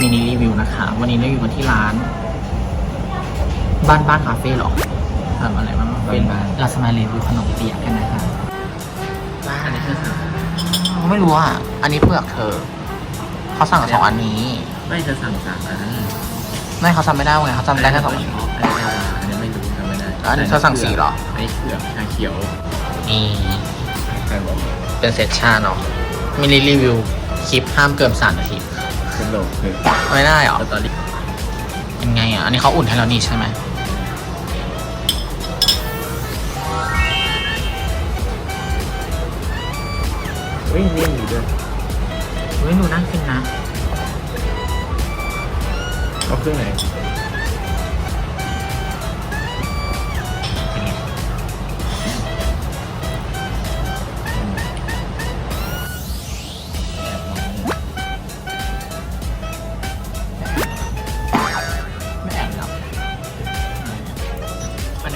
ค่ะวันนี้เราอยู่กันที่ร้าน บ้านบ้านคาเฟ่หรอทำอะไรบ้างเป็นบ้านลาสมาเลนดูขนมเปียกกันนะคะบ้านนี่คือสั่งไม่รู้อะ อันนี้เผือกเธอ เขาสั่งสองอันนี้ ไม่จะสั่งสามอันไม่เขาจำไม่ได้ไงเขาจำได้แค่สองอันอันนี้อันนี้ไม่รู้จำไม่ได้อันนี้เธอสั่งสี่เหรออันนี้เผือกชาเขียวนี่ใครบอกเป็นเซตชาเนาะมินิรีวิวคลิปห้ามเกินสามนาที เป็นโลกคือไม่ได้เหรอ สตอรี่เป็นไงอะ อันนี้เขาอุ่นให้เรานี่ใช่ไหมวิ่งนิ่มอยู่ด้วยเฮ้ยดูน่ากินนะเอาเครื่องไหน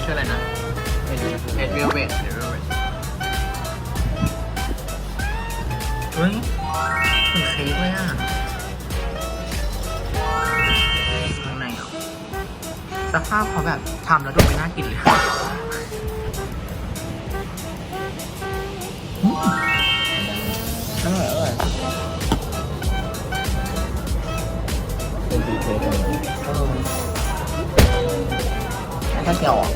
อันนี้คืออะไรนะไม่รู้เอ็ดเวลเวทเฮ้ยเหมือนเค้กเลยอะข้างในอะสภาพเขาแบบทำแล้วดูไม่น่ากินเลยอืมอร่อยอร่อยเป็นดีเทล เลยเออแค่เกียวอะ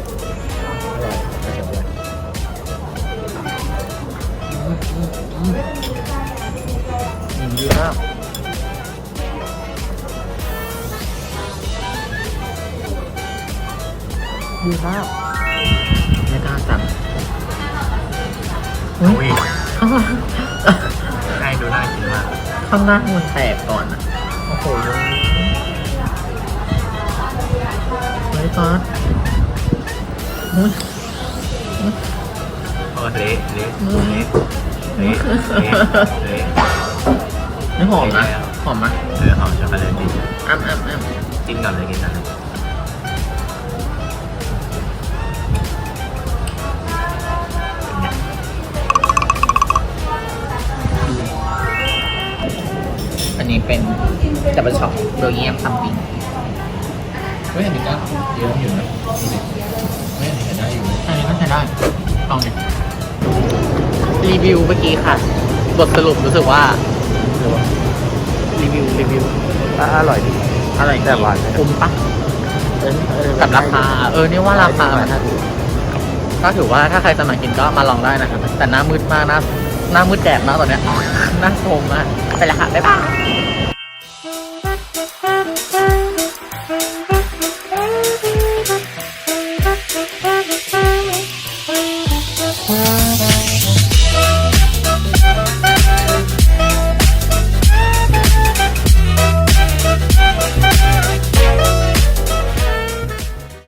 ดีมากดีมากไม่กล้าสั่งอุ๊ยข้างล่างใช่ดูน่ากินมากข้างล่างมันแตกก่อนอะ โอ้โหยง เออเละเละเละเละเละเละนี่หอมนะหอมนะเออหอมช็อกโกแลตดีอ้ำอ้ำอ้ำจิ้มกับอะไรกินนะอันนี้เป็นดับเบิลช็อปเบลเยียมซัมติงเฮ้ยอันนี้ก็เยอะอยู่นะ ลองดิรีวิวเมื่อกี้ค่ะ บทสรุปรู้สึกว่า รีวิว รีวิวอะอร่อยดี อะไรแต่หวานคุ้มปะกับราคา เออเนี่ยว่าราคามันก็ถือว่าถ้าใครจะมากินก็มาลองได้นะครับ แต่หน้ามืดมากน้าหน้ามืดแดดมากตอนเนี้ยหน้าโทมมากไปละค่ะ บ๊ายบาย